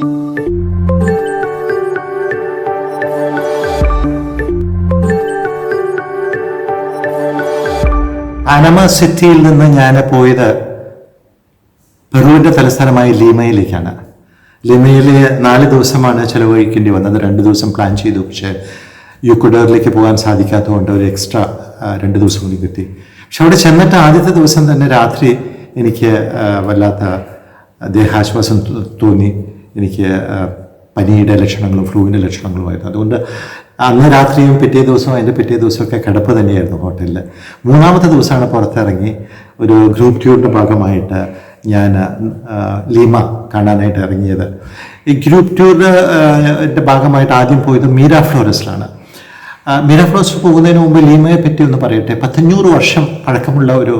അനമ സിറ്റിയിൽ നിന്ന് ഞാൻ പോയത് പെറുവിന്റെ തലസ്ഥാനമായ ലീമയിലേക്കാണ്. ലിമയിൽ നാല് ദിവസമാണ് ചിലവഴിക്കേണ്ടി വന്നത്. രണ്ട് ദിവസം പ്ലാൻ ചെയ്തു. പക്ഷേ യുക്കുഡറിലേക്ക് പോകാൻ സാധിക്കാത്തതുകൊണ്ട് ഒരു എക്സ്ട്രാ രണ്ട് ദിവസം കൂടി കിട്ടി. പക്ഷെ അവിടെ ചെന്നിട്ട് ആദ്യത്തെ ദിവസം തന്നെ രാത്രി എനിക്ക് വല്ലാത്ത ദേഹാശ്വാസം തോന്നി. എനിക്ക് പനിയുടെ ലക്ഷണങ്ങളും ഫ്ലൂവിന്റെ ലക്ഷണങ്ങളുമായിരുന്നു. അതുകൊണ്ട് അന്ന് രാത്രിയും പിറ്റേ ദിവസവും അതിന്റെ പിറ്റേ ദിവസമൊക്കെ കിടപ്പ് തന്നെയായിരുന്നു ഹോട്ടലിൽ മൂന്നാമത്തെ ദിവസമാണ് പുറത്തിറങ്ങി ഒരു ഗ്രൂപ്പ് ടൂറിന്റെ ഭാഗമായിട്ട് ഞാൻ ലീമ കാണാനായിട്ട് ഇറങ്ങിയത്. ഈ ഗ്രൂപ്പ് ടൂറിന്റെ ഭാഗമായിട്ട് ആദ്യം പോയത് മീര ഫ്ലോറസിലാണ് മീര ഫ്ലോറസ് പോകുന്നതിന് മുമ്പ് ലീമയെ പറ്റി ഒന്ന് പറയട്ടെ? പത്തഞ്ഞൂറ് വർഷം പഴക്കമുള്ള ഒരു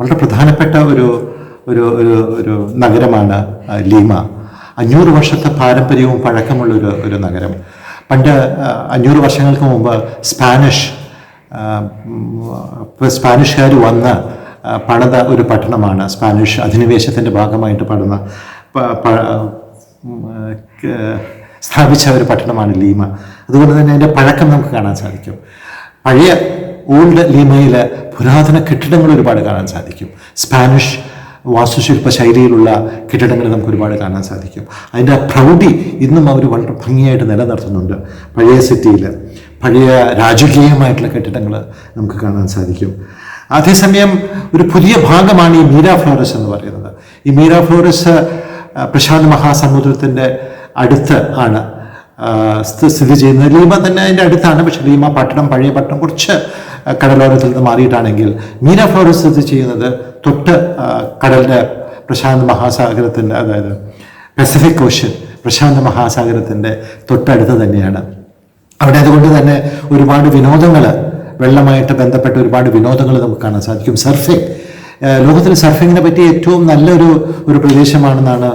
വളരെ പ്രധാനപ്പെട്ട ഒരു ഒരു ഒരു നഗരമാണ് ലീമ. അഞ്ഞൂറ് വർഷത്തെ പാരമ്പര്യവും പഴക്കമുള്ള ഒരു ഒരു നഗരം. പണ്ട് അഞ്ഞൂറ് വർഷങ്ങൾക്ക് മുമ്പ് സ്പാനിഷ് സ്പാനിഷുകാർ വന്ന് പണിത ഒരു പട്ടണമാണ്. സ്പാനിഷ് അധിനിവേശത്തിന്റെ ഭാഗമായിട്ട് പണിത പ- പ- ഉം, ക- സ്ഥാപിച്ച ഒരു പട്ടണമാണ് ലീമ. അതുകൊണ്ട് തന്നെ അതിന്റെ പഴക്കം നമുക്ക് കാണാൻ സാധിക്കും. പഴയ ഓൾഡ് ലീമയിലെ പുരാതന കെട്ടിടങ്ങൾ ഒരുപാട് കാണാൻ സാധിക്കും. സ്പാനിഷ് വാസ്തുശില്പ ശൈലിയിലുള്ള കെട്ടിടങ്ങൾ നമുക്ക് ഒരുപാട് കാണാൻ സാധിക്കും. അതിന്റെ ആ പ്രൗഢി ഇന്നും അവർ വളരെ ഭംഗിയായിട്ട് നിലനിർത്തുന്നുണ്ട്. പഴയ സിറ്റിയിൽ പഴയ രാജകീയമായിട്ടുള്ള കെട്ടിടങ്ങൾ നമുക്ക് കാണാൻ സാധിക്കും. അതേസമയം ഒരു പുതിയ ഭാഗമാണ് ഈ മീര ഫ്ലോറസ് എന്ന് പറയുന്നത്. ഈ മീര ഫ്ലോറസ് പ്രശാന്ത് മഹാസമുദ്രത്തിന്റെ അടുത്ത് ആണ്. സ്ഥിതി ചെയ്യുന്നത്. ലീമ തന്നെ അതിന്റെ അടുത്താണ്. പക്ഷേ ലീമ പട്ടണം പഴയ പട്ടണം കുറച്ച് കടലോരത്തിൽ നിന്ന് മാറിയിട്ടാണെങ്കിൽ മീര ഫ്ലോറസ് സ്ഥിതി ചെയ്യുന്നത് തൊട്ട് കടലിന്റെ പ്രശാന്ത മഹാസാഗരത്തിന്റെ അതായത് പസഫിക് ഓഷ്യൻ പ്രശാന്ത മഹാസാഗരത്തിന്റെ തൊട്ടടുത്ത് തന്നെയാണ്. അവിടെ അതുകൊണ്ട് തന്നെ ഒരുപാട് വിനോദങ്ങൾ വെള്ളമായിട്ട് ബന്ധപ്പെട്ട ഒരുപാട് വിനോദങ്ങൾ നമുക്ക് കാണാൻ സാധിക്കും. സർഫിംഗ് ഏഹ് ലോകത്തിൽ സർഫിങ്ങിനെ പറ്റി ഏറ്റവും നല്ലൊരു ഒരു പ്രദേശമാണെന്നാണ്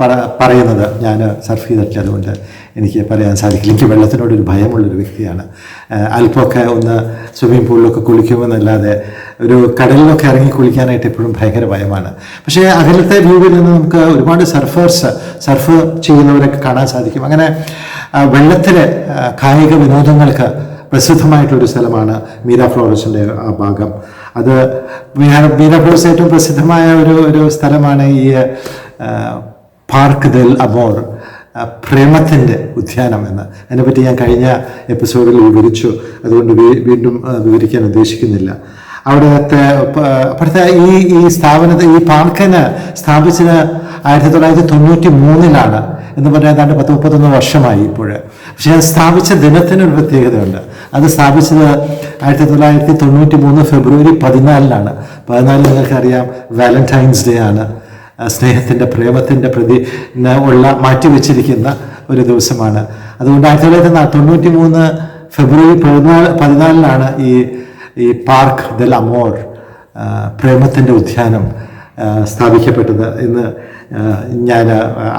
പറ പറയുന്നത്. ഞാൻ സർഫ് ചെയ്തിട്ടില്ല അതുകൊണ്ട് എനിക്ക് പറയാൻ സാധിക്കില്ല. എനിക്ക് വെള്ളത്തിനോടൊരു ഭയമുള്ളൊരു വ്യക്തിയാണ്. അല്പമൊക്കെ ഒന്ന് സ്വിമ്മിംഗ് പൂളിലൊക്കെ കുളിക്കുമെന്നല്ലാതെ ഒരു കടലിലൊക്കെ ഇറങ്ങി കുളിക്കാനായിട്ട് എപ്പോഴും ഭയങ്കര ഭയമാണ്. പക്ഷേ അകലത്തെ വ്യൂവിൽ നിന്ന് നമുക്ക് ഒരുപാട് സർഫേഴ്സ് സർഫ് ചെയ്യുന്നവരൊക്കെ കാണാൻ സാധിക്കും. അങ്ങനെ വെള്ളത്തിലെ കായിക വിനോദങ്ങൾക്ക് പ്രസിദ്ധമായിട്ടുള്ളൊരു സ്ഥലമാണ് മീര ഫ്ലോറസിന്റെ ആ ഭാഗം. അത് ഫ്ലോറസ് ഏറ്റവും പ്രസിദ്ധമായ ഒരു ഒരു സ്ഥലമാണ് ഈ പാർക്ക് ദൽ അബോർ പ്രേമത്തിന്റെ ഉദ്യാനം എന്ന്. അതിനെപ്പറ്റി ഞാൻ കഴിഞ്ഞ എപ്പിസോഡിൽ വിവരിച്ചു. അതുകൊണ്ട് വീണ്ടും വിവരിക്കാൻ ഉദ്ദേശിക്കുന്നില്ല. അവിടുത്തെ ഈ ഈ സ്ഥാപനത്തെ ഈ പാർക്കിന് സ്ഥാപിച്ചത് ആയിരത്തി തൊള്ളായിരത്തി തൊണ്ണൂറ്റി മൂന്നിലാണ് എന്ന് പറഞ്ഞാൽ ഏതാണ്ട് പത്ത് മുപ്പത്തൊന്ന് വർഷമായി ഇപ്പോൾ പക്ഷേ സ്ഥാപിച്ച ദിനത്തിനൊരു പ്രത്യേകതയുണ്ട്. അത് സ്ഥാപിച്ചത് ആയിരത്തി തൊള്ളായിരത്തി തൊണ്ണൂറ്റി മൂന്ന് ഫെബ്രുവരി പതിനാലിനാണ്. പതിനാലിൽ നിങ്ങൾക്കറിയാം വാലന്റൈൻസ് ഡേ ആണ്. സ്നേഹത്തിന്റെ പ്രേമത്തിന്റെ പ്രതി ഉള്ള മാറ്റിവെച്ചിരിക്കുന്ന ഒരു ദിവസമാണ്. അതുകൊണ്ട് ആയിരത്തി തൊള്ളായിരത്തി തൊണ്ണൂറ്റി മൂന്ന് ഫെബ്രുവരി പതിനാല് പതിനാലിനാണ് ഈ ഈ പാർക്ക് ദൽ അമോർ പ്രേമത്തിന്റെ ഉദ്യാനം സ്ഥാപിക്കപ്പെട്ടത്. എന്ന് ഞാൻ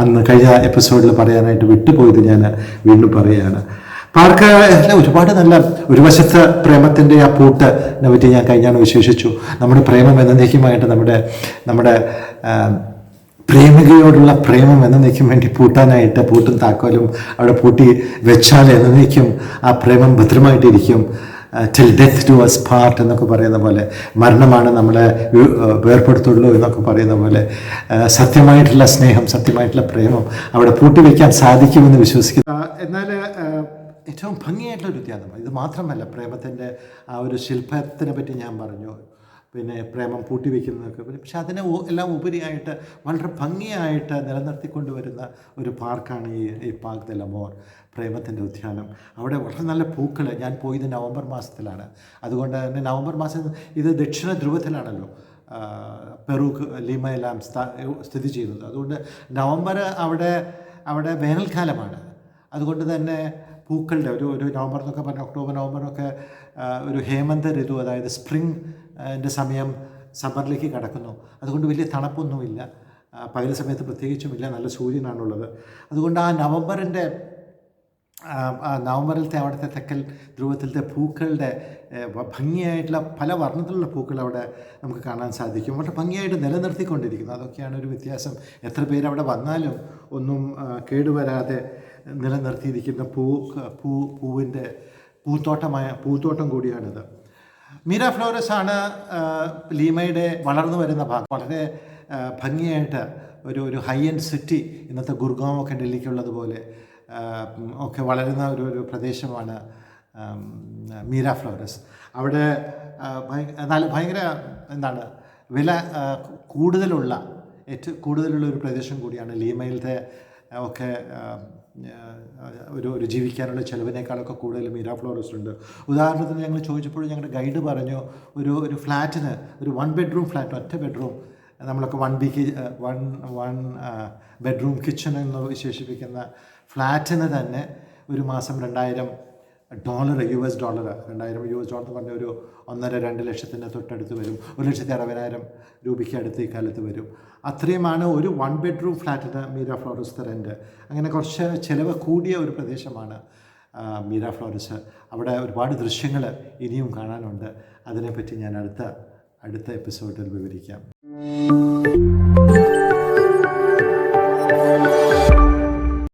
അന്ന് കഴിഞ്ഞ എപ്പിസോഡിൽ പറയാനായിട്ട് വിട്ടുപോയത് ഞാൻ വീണ്ടും പറയുകയാണ് പാർക്ക് അല്ല, ഒരുപാട് നല്ല ഒരു വശത്ത് പ്രേമത്തിന്റെ ആ പൂട്ട് പറ്റി ഞാൻ കഴിഞ്ഞാണ് വിശേഷിച്ചു. നമ്മുടെ പ്രേമം എന്നേക്കുമായിട്ട് നമ്മുടെ നമ്മുടെ പ്രേമികയോടുള്ള പ്രേമം എന്നേക്കും വേണ്ടി പൂട്ടാനായിട്ട് പൂട്ടും താക്കോലും അവിടെ പൂട്ടി വെച്ചാൽ എന്നേക്കും ആ പ്രേമം ഭദ്രമായിട്ടിരിക്കും. Till death to us part എന്നൊക്കെ പറയുന്ന പോലെ മരണമാണ് നമ്മളെ വേർപ്പെടുത്തുള്ളൂ എന്നൊക്കെ പറയുന്ന പോലെ സത്യമായിട്ടുള്ള സ്നേഹം സത്യമായിട്ടുള്ള പ്രേമം അവിടെ പൂട്ടിവെക്കാൻ സാധിക്കുമെന്ന് വിശ്വസിക്കുന്നു. എന്നാൽ ഏറ്റവും ഭംഗിയായിട്ടുള്ള ഒരു ഉദ്യാനം ഇത് മാത്രമല്ല പ്രേമത്തിന്റെ ആ ഒരു ശില്പത്തിനെ പറ്റി ഞാൻ പറഞ്ഞു. പിന്നെ പ്രേമം പൂട്ടിവെക്കുന്നതൊക്കെ പക്ഷെ അതിനെ എല്ലാം ഉപരിയായിട്ട് വളരെ ഭംഗിയായിട്ട് നിലനിർത്തിക്കൊണ്ട് വരുന്ന ഒരു പാർക്കാണ് ഈ ഈ പാർക്ക് ദ ലമോർ പ്രേമത്തിന്റെ ഉദ്യാനം. അവിടെ വളരെ നല്ല പൂക്കൾ. ഞാൻ പോയത് നവംബർ മാസത്തിലാണ്. അതുകൊണ്ട് തന്നെ നവംബർ മാസം ഇത് ദക്ഷിണ ധ്രുവത്തിലാണല്ലോ ലിമയെല്ലാം എല്ലാം സ്ഥിതി ചെയ്യുന്നത്. അതുകൊണ്ട് നവംബർ അവിടെ അവിടെ വേനൽക്കാലമാണ്. അതുകൊണ്ട് തന്നെ പൂക്കളുടെ ഒരു ഒരു നവംബർ എന്നൊക്കെ പറഞ്ഞ ഒക്ടോബർ നവംബറൊക്കെ ആ, ഒരു ഹേമന്ത ഋതു അതായത് സ്പ്രിംഗ് എന്റെ സമയം സമ്മറിലേക്ക് കടക്കുന്നു. അതുകൊണ്ട് വലിയ തണുപ്പൊന്നുമില്ല. പകൽ സമയത്ത് പ്രത്യേകിച്ചുമില്ല. നല്ല സൂര്യനാണുള്ളത്. അതുകൊണ്ട് ആ നവംബറിന്റെ നവംബറിലത്തെ അവിടുത്തെ തെക്കൽ ധ്രുവത്തിലത്തെ പൂക്കളുടെ ഭംഗിയായിട്ടുള്ള പല വർണത്തിലുള്ള പൂക്കൾ അവിടെ നമുക്ക് കാണാൻ സാധിക്കും. വളരെ ഭംഗിയായിട്ട് നിലനിർത്തിക്കൊണ്ടിരിക്കുന്നു. അതൊക്കെയാണ് ഒരു വ്യത്യാസം. എത്ര പേര് അവിടെ വന്നാലും ഒന്നും കേടുവരാതെ നിലനിർത്തിയിരിക്കുന്ന പൂ പൂ പൂവിന്റെ പൂത്തോട്ടമായ പൂത്തോട്ടം കൂടിയാണിത്. മീര ഫ്ലോറസ് ആണ് ലീമയുടെ വളർന്നു വരുന്ന ഭാഗം. വളരെ ഭംഗിയായിട്ട് ഒരു ഒരു ഹൈ എൻഡ് സിറ്റി ഇന്നത്തെ ഗുർഗാം ഒക്കെ ഡൽഹിക്കുള്ളതുപോലെ ഒക്കെ വളരുന്ന ഒരു ഒരു പ്രദേശമാണ് മീര ഫ്ലോറസ്. അവിടെ എന്നാൽ ഭയങ്കര എന്താണ് വില കൂടുതലുള്ള ഏറ്റവും കൂടുതലുള്ള ഒരു പ്രദേശം കൂടിയാണ് ലീമയിലത്തെ ഒക്കെ ഒരു ഒരു ജീവിക്കാനുള്ള ചിലവിനേക്കാളൊക്കെ കൂടുതൽ മീരാ ഫ്ലോറസ് ഉണ്ട്. ഉദാഹരണത്തിന് ഞങ്ങൾ ചോദിച്ചപ്പോൾ ഞങ്ങളുടെ ഗൈഡ് പറഞ്ഞു ഒരു ഒരു ഫ്ലാറ്റിന് ഒരു വൺ ബെഡ്റൂം ഫ്ലാറ്റ് ഒറ്റ ബെഡ്റൂം നമ്മളൊക്കെ one B one one bedroom kitchen എന്ന് വിശേഷിപ്പിക്കുന്ന ഫ്ലാറ്റിന് തന്നെ ഒരു മാസം രണ്ടായിരം ഡോളർ യു എസ് ഡോളർ രണ്ടായിരം യു എസ് ഡോളർ എന്ന് പറഞ്ഞ ഒരു ഒന്നര രണ്ട് ലക്ഷത്തിന്റെ തൊട്ടടുത്ത് വരും. ഒരു ലക്ഷത്തി അറുപതിനായിരം രൂപയ്ക്ക് അടുത്ത് ഈ കാലത്ത് വരും. അത്രയുമാണ് ഒരു വൺ ബെഡ്റൂം ഫ്ലാറ്റിന് മീര ഫ്ലോറസ് റെന്റ് അങ്ങനെ കുറച്ച് ചിലവ് കൂടിയ ഒരു പ്രദേശമാണ് മീര ഫ്ലോറസ്. അവിടെ ഒരുപാട് ദൃശ്യങ്ങൾ ഇനിയും കാണാനുണ്ട്. അതിനെപ്പറ്റി ഞാൻ അടുത്ത അടുത്ത എപ്പിസോഡിൽ വിവരിക്കാം.